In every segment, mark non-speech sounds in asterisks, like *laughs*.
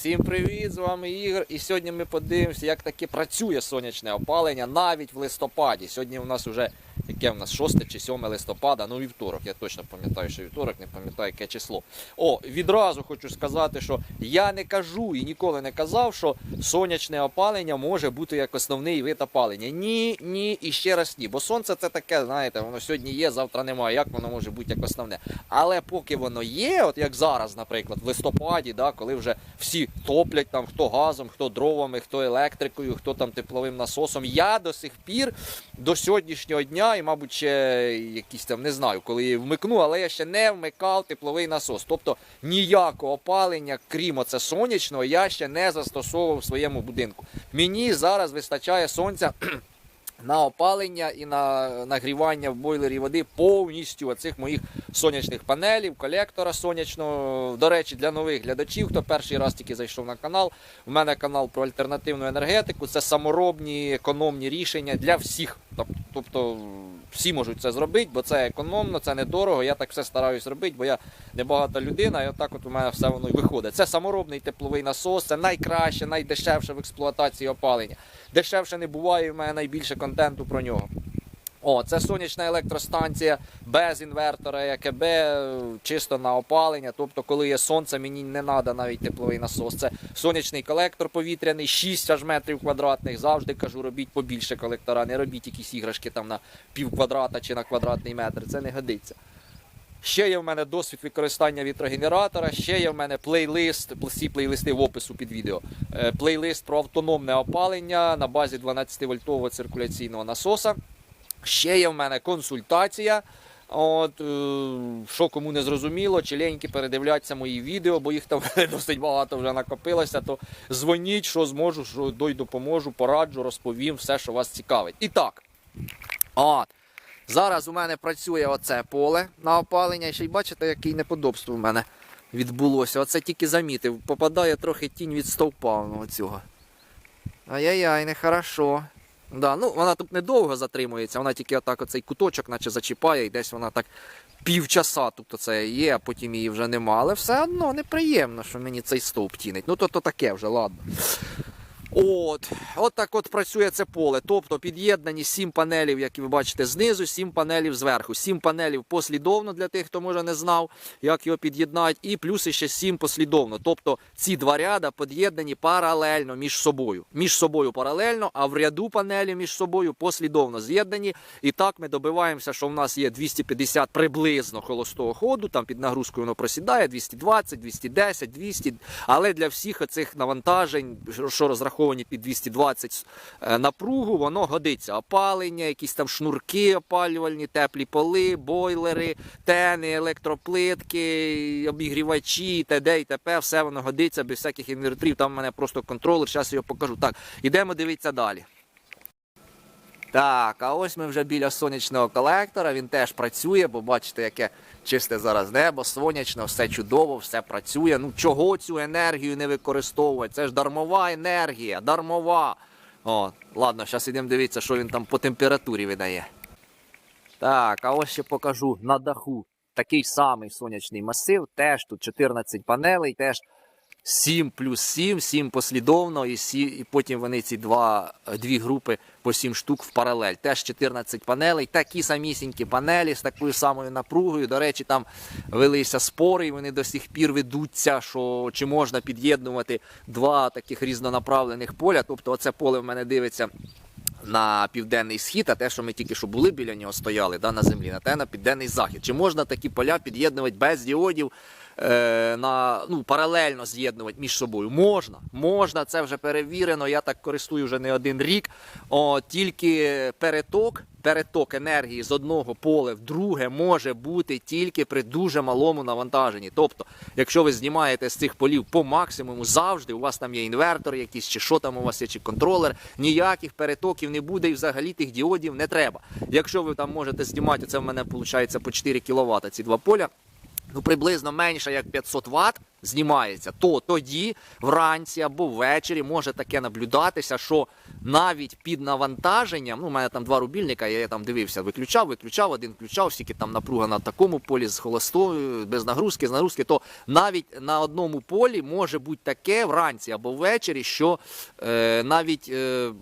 Всім привіт! З вами Ігор. І сьогодні ми подивимося, як таки працює сонячне опалення навіть в листопаді. Сьогодні у нас вже яке в нас 6 чи 7 листопада, ну вівторок. Я точно пам'ятаю, що вівторок, не пам'ятаю, яке число. О, відразу хочу сказати, що я не кажу і ніколи не казав, що сонячне опалення може бути як основний вид опалення. Ні, ні і ще раз ні. Бо сонце це таке, знаєте, воно сьогодні є, завтра немає. Як воно може бути як основне? Але поки воно є, от як зараз, наприклад, в листопаді, да, коли вже всі топлять там, хто газом, хто дровами, хто електрикою, хто там тепловим насосом. Я до сих пір до сьогоднішнього дня, і, мабуть, ще якісь там не знаю, коли я вмикну, але я ще не вмикав тепловий насос. Тобто ніякого опалення, крім оце сонячного, я ще не застосовував в своєму будинку. Мені зараз вистачає сонця. *clears throat* На опалення і на нагрівання в бойлері води повністю оцих моїх сонячних панелів, колектора сонячного. До речі, для нових глядачів, хто перший раз тільки зайшов на канал. У мене канал про альтернативну енергетику. Це саморобні економні рішення для всіх. Тоб- Тобто всі можуть це зробити, бо це економно, це недорого. Я так все стараюсь робити, бо я небагата людина, і отак от у мене все воно і виходить. Це саморобний тепловий насос, це найкраще, найдешевше в експлуатації опалення. Дешевше не буває, і в мене найбільше контенту про нього. О, це сонячна електростанція без інвертора, ЯКБ, е, чисто на опалення. Тобто, коли є сонце, мені не треба навіть тепловий насос. Це сонячний колектор повітряний, 6 аж метрів квадратних. Завжди кажу, робіть побільше колектора, не робіть якісь іграшки там на пів квадрата чи на квадратний метр. Це не годиться. Ще є в мене досвід використання вітрогенератора, ще є в мене плейлист, всі плейлисти в опису під відео. Е, Плейлист про автономне опалення на базі 12-вольтового циркуляційного насоса. Ще є в мене консультація. От, е, що кому не зрозуміло, чиленьки передивляться мої відео, бо їх там *laughs* досить багато вже накопилося, то дзвоніть, що зможу, що дой допоможу, пораджу, розповім все, що вас цікавить. І так, от, зараз у мене працює оце поле на опалення. І ще й бачите, яке неподобство в мене відбулося. Оце тільки замітив. Попадає трохи тінь від стовпа. Ай-яй-яй, нехорошо. Да, ну вона тут недовго затримується, вона тільки отак оцей куточок, наче зачіпає, і десь вона так півчаса тут оце є, а потім її вже нема. Але все одно неприємно, що мені цей стовп тінить. Ну то, то таке вже, ладно. От, от так от працює це поле. Тобто під'єднані 7 панелів, як ви бачите, знизу, 7 панелів зверху. 7 панелів послідовно для тих, хто може не знав, як його під'єднати, і плюс ще 7 послідовно. Тобто ці два ряда під'єднані паралельно між собою. Між собою паралельно, а в ряду панелі між собою послідовно з'єднані. І так ми добиваємося, що в нас є 250 приблизно холостого ходу. Там під нагрузкою воно просідає 220, 210, 200. Але для всіх цих навантажень, що розраховані під 220 е, напругу, воно годиться. Опалення, якісь там шнурки опалювальні, теплі поли, бойлери, тени, електроплитки, обігрівачі, т.д. і т.п. Все воно годиться без всяких інверторів. Там в мене просто контролер, зараз я його покажу. Так, ідемо дивитися далі. Так, а ось ми вже біля сонячного колектора. Він теж працює, бо бачите, яке чисте зараз небо, сонячно, все чудово, все працює. Ну чого цю енергію не використовувати? Це ж дармова енергія, дармова. О, ладно, зараз ідемо дивитися, що він там по температурі видає. Так, а ось ще покажу на даху. Такий самий сонячний масив, теж тут 14 панелей, теж 7 плюс 7, 7 послідовно, і, сі, і потім вони ці два, дві групи по 7 штук в паралель. Теж 14 панелей, такі самісінькі панелі з такою самою напругою. До речі, там велися спори, і вони до сих пір ведуться, що чи можна під'єднувати два таких різнонаправлених поля. Тобто, оце поле в мене дивиться на південний схід, а те, що ми тільки що були біля нього стояли да, на землі, на те на південний захід. Чи можна такі поля під'єднувати без діодів? Е, На, ну, паралельно з'єднувати між собою. Можна, можна, це вже перевірено. Я так користую вже не один рік. О, тільки переток, переток енергії з одного поля в друге може бути тільки при дуже малому навантаженні. Тобто, якщо ви знімаєте з цих полів по максимуму, завжди у вас там є інвертор, якийсь чи що там у вас є, чи контролер, ніяких перетоків не буде, і взагалі тих діодів не треба. Якщо ви там можете знімати, це в мене виходить по 4 кВт ці два поля. Ну, приблизно менше як 500 Вт знімається, то тоді вранці або ввечері може таке наблюдатися, що навіть під навантаженням, ну, у мене там два рубільника, я там дивився, виключав, виключав, один включав, скільки там напруга на такому полі з холостою, без нагрузки, з нагрузки, то навіть на одному полі може бути таке вранці або ввечері, що е, навіть. Е,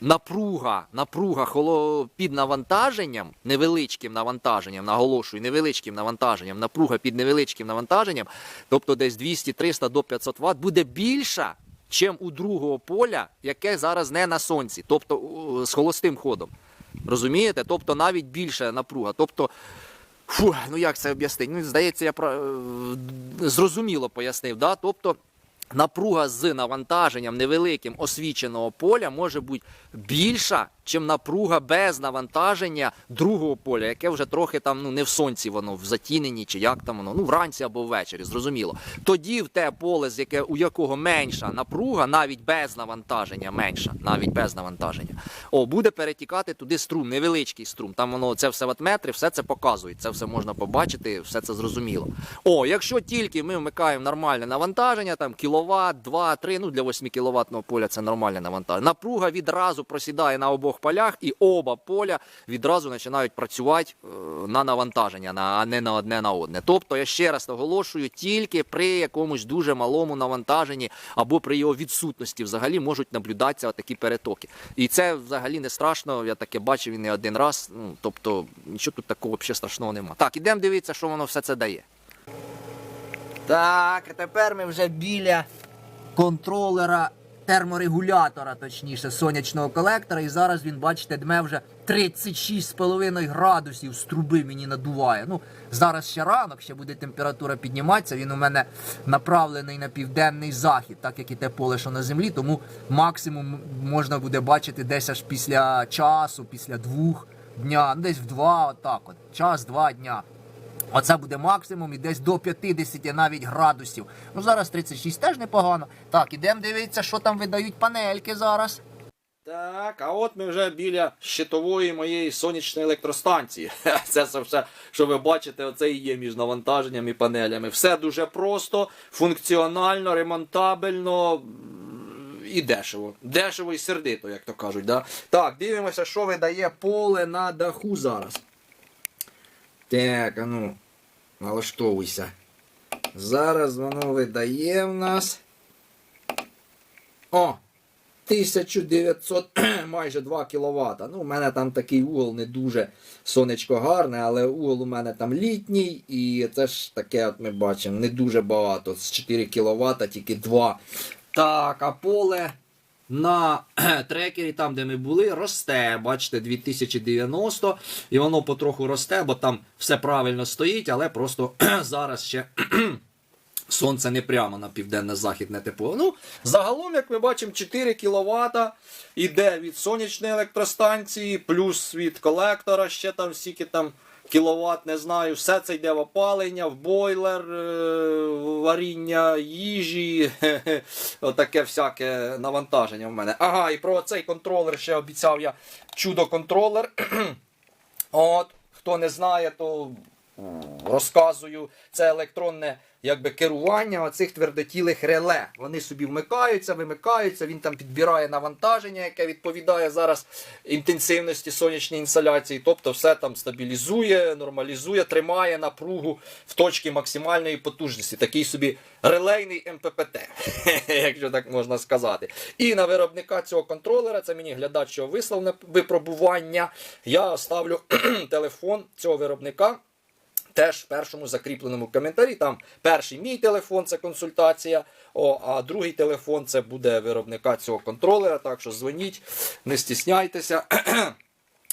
Напруга, напруга холо... під навантаженням, невеличким навантаженням, наголошую, невеличким навантаженням, напруга під невеличким навантаженням, тобто десь 200-300 до 500 Вт, буде більша, чим у другого поля, яке зараз не на сонці, тобто з холостим ходом. Розумієте? Тобто навіть більша напруга. Тобто, фу, ну як це об'яснити? Ну, здається, я е, зрозуміло пояснив. Да? Тобто напруга з навантаженням невеликим освіченого поля може бути більша, чим напруга без навантаження другого поля, яке вже трохи там ну не в сонці воно в затіненні, чи як там воно, ну вранці або ввечері, зрозуміло. Тоді в те поле, з яке у якого менша напруга, навіть без навантаження, менша, навіть без навантаження, о, буде перетікати туди струм, невеличкий струм. Там воно це все ватметри, все це показує. Це все можна побачити, все це зрозуміло. О, якщо тільки ми вмикаємо нормальне навантаження, там кіловат, 2, 3, ну для 8 кіловатного поля це нормальне навантаження. Напруга відразу просідає на обох полях, і оба поля відразу починають працювати е, на навантаження, а не на одне на одне. Тобто, я ще раз наголошую, тільки при якомусь дуже малому навантаженні або при його відсутності взагалі можуть наблюдатися такі перетоки. І це взагалі не страшно. Я таке бачив і не один раз. Ну, тобто, нічого тут такого взагалі страшного немає. Так, ідемо дивитися, що воно все це дає. Так, тепер ми вже біля контролера терморегулятора, точніше, сонячного колектора. І зараз він, бачите, дме вже 36,5 градусів з труби мені надуває. Ну, зараз ще ранок, ще буде температура підніматися. Він у мене направлений на південний захід, так як і те поле, що на землі. Тому максимум можна буде бачити десь аж після часу, після двох дня, ну, десь в два, отак от. Час-два дня. Оце буде максимум і десь до 50 навіть градусів. Ну зараз 36 теж непогано. Так, ідемо дивитися, що там видають панельки зараз. Так, а от ми вже біля щитової моєї сонячної електростанції. Це все, що ви бачите, оце і є між навантаженням і панелями. Все дуже просто, функціонально, ремонтабельно і дешево. Дешево і сердито, як то кажуть. Да? Так, дивимося, що видає поле на даху зараз. Так, а ну, налаштовуйся. Зараз воно видає в нас. О! 1900, *clears throat* майже 2 кВт. Ну, у мене там такий угол не дуже сонечко гарне, але угол у мене там літній, і це ж таке, от ми бачимо, не дуже багато. З 4 кВт, тільки 2. Так, а поле на *clears throat* трекері, там, де ми були, росте. Бачите, 2090, і воно потроху росте, бо там все правильно стоїть, але просто *clears throat* зараз ще. *clears throat* Сонце не прямо на південно-західне тепло. Ну, загалом, як ми бачимо, 4 кВт іде від сонячної електростанції, плюс від колектора, ще там скільки там кіловат, не знаю. Все це йде в опалення, в бойлер, е, в варіння їжі, *laughs* отаке всяке навантаження в мене. Ага, і про цей контролер ще обіцяв я чудо-контролер. *clears throat* От, хто не знає, то розказую. Це електронне якби, керування оцих твердотілих реле. Вони собі вмикаються, вимикаються, він там підбирає навантаження, яке відповідає зараз інтенсивності сонячної інсоляції. Тобто все там стабілізує, нормалізує, тримає напругу в точці максимальної потужності. Такий собі релейний МППТ, *laughs* якщо так можна сказати. І на виробника цього контролера, це мені глядач, що вислав на випробування. Я ставлю *clears throat* телефон цього виробника. Теж в першому закріпленому коментарі. Там перший мій телефон це консультація, о, а другий телефон це буде виробника цього контролера. Так що дзвоніть, не стісняйтеся. *clears throat*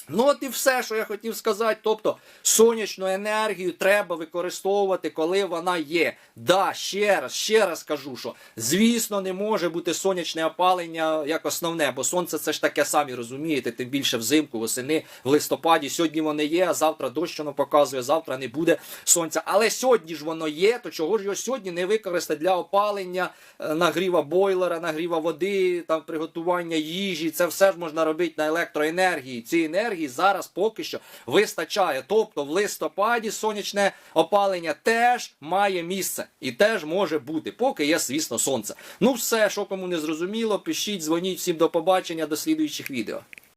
Ну, от і все, що я хотів сказати. Тобто сонячну енергію треба використовувати, коли вона є. Да, ще раз, ще раз кажу, що звісно не може бути сонячне опалення як основне, бо сонце це ж таке самі розумієте, тим більше взимку, восени, в листопаді. Сьогодні воно є, а завтра дощ воно показує, завтра не буде сонця. Але сьогодні ж воно є, то чого ж його сьогодні не використати для опалення, е, нагріва бойлера, нагріва води, там приготування їжі. Це все ж можна робити на електроенергії. Ці енергії енергії зараз поки що вистачає. Тобто в листопаді сонячне опалення теж має місце і теж може бути, поки є, звісно, сонце. Ну все, що кому не зрозуміло, пишіть, дзвоніть всім до побачення, до слідуючих відео.